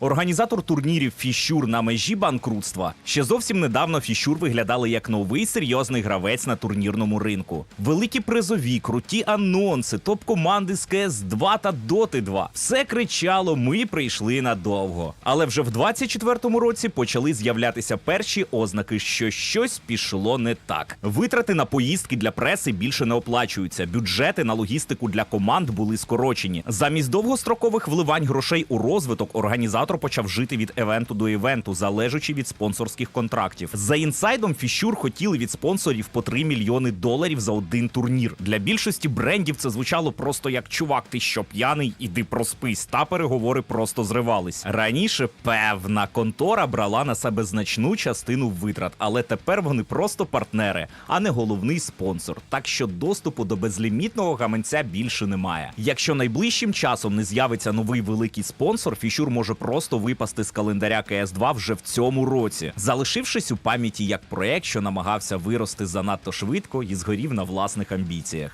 Організатор турнірів Фіщур на межі банкрутства. Ще зовсім недавно Фіщур виглядали як новий серйозний гравець на турнірному ринку. Великі призові, круті анонси, топ-команди з КС 2 та Доти 2. Все кричало: ми прийшли надовго. Але вже в 24-му році почали з'являтися перші ознаки, що щось пішло не так. Витрати на поїздки для преси більше не оплачуються. Бюджети на логістику для команд були скорочені. Замість довгострокових вливань грошей у розвиток організатор почав жити від евенту до івенту, залежачи від спонсорських контрактів. За інсайдом Фіщур хотіли від спонсорів по 3 мільйони доларів за один турнір. Для більшості брендів це звучало просто як чувак, ти що п'яний, іди проспись. Та переговори просто зривались. Раніше певна контора брала на себе значну частину витрат, але тепер вони просто партнери, а не головний спонсор. Так що доступу до безлімітного гаманця більше немає. Якщо найближчим часом не з'явиться новий великий спонсор, Фіщур може просто випасти з календаря КС 2 вже в цьому році, залишившись у пам'яті як проект, що намагався вирости занадто швидко і згорів на власних амбіціях.